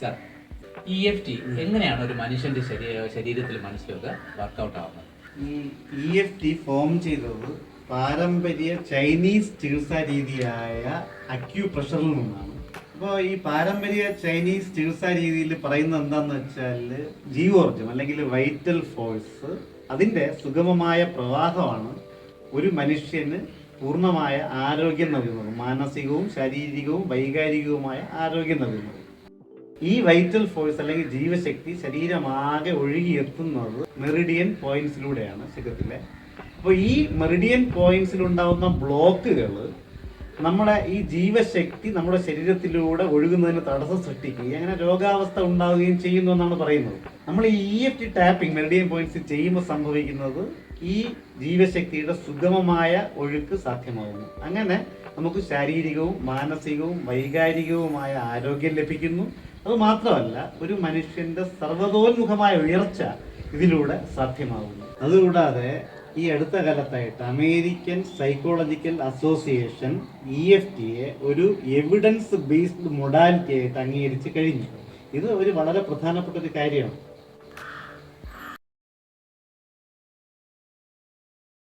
Sir E F T എങ്ങനെയാണ് ഒരു മനുഷ്യന്റെ ശരീര ശരീരത്തിൽ മനസ്സിലൊക്കെ വർക്കൗട്ട് ആവുന്നത്? ഈ ഇ എഫ് ടി ഫോം ചെയ്തത് പാരമ്പര്യ ചൈനീസ് ചികിത്സാ രീതിയായ അക്യൂ പ്രഷറിൽ നിന്നാണ്. അപ്പോൾ ഈ പാരമ്പര്യ ചൈനീസ് ചികിത്സാ രീതിയിൽ പറയുന്നത് എന്താണെന്ന് വെച്ചാൽ ജീവോർജം അല്ലെങ്കിൽ വൈറ്റൽ ഫോഴ്സ് അതിന്റെ സുഗമമായ പ്രവാഹമാണ് ഒരു മനുഷ്യന് പൂർണമായ ആരോഗ്യം നൽകുന്നത് മാനസികവും ശാരീരികവും വൈകാരികവുമായ ആരോഗ്യം നൽകുന്നത് ഈ വൈറ്റൽ ഫോഴ്സ് അല്ലെങ്കിൽ ജീവശക്തി ശരീരമാകെ ഒഴുകിയെത്തുന്നത് മെറിഡിയൻ പോയിന്റ്സിലൂടെയാണ് ശരീരത്തിലെ അപ്പോൾ ഈ മെറിഡിയൻ പോയിന്റ്സിൽ ഉണ്ടാകുന്ന ബ്ലോക്കുകൾ നമ്മുടെ ഈ ജീവശക്തി നമ്മുടെ ശരീരത്തിലൂടെ ഒഴുകുന്നതിന് തടസ്സം സൃഷ്ടിക്കുകയും അങ്ങനെ രോഗാവസ്ഥ ഉണ്ടാവുകയും ചെയ്യുന്നു എന്നാണ് പറയുന്നത്. നമ്മൾ ഈ E F T tapping meridian points ചെയ്യുമ്പോൾ സംഭവിക്കുന്നത് ഈ ജീവശക്തിയുടെ സുഗമമായ ഒഴുക്ക് സാധ്യമാകുന്നു അങ്ങനെ നമുക്ക് ശാരീരികവും മാനസികവും വൈകാരികവുമായ ആരോഗ്യം ലഭിക്കുന്നു. അത് മാത്രമല്ല ഒരു മനുഷ്യന്റെ സർവതോന്മുഖമായ ഉയർച്ച ഇതിലൂടെ സാധ്യമാകുന്നു അതുകൂടാതെ ഈ അടുത്ത കാലത്തായിട്ട് American psychological association E F ടിയെ ഒരു എവിഡൻസ് ബേസ്ഡ് മൊഡാലിറ്റി ആയിട്ട് അംഗീകരിച്ച് കഴിഞ്ഞു. ഇത് ഒരു വളരെ പ്രധാനപ്പെട്ട ഒരു കാര്യമാണ്.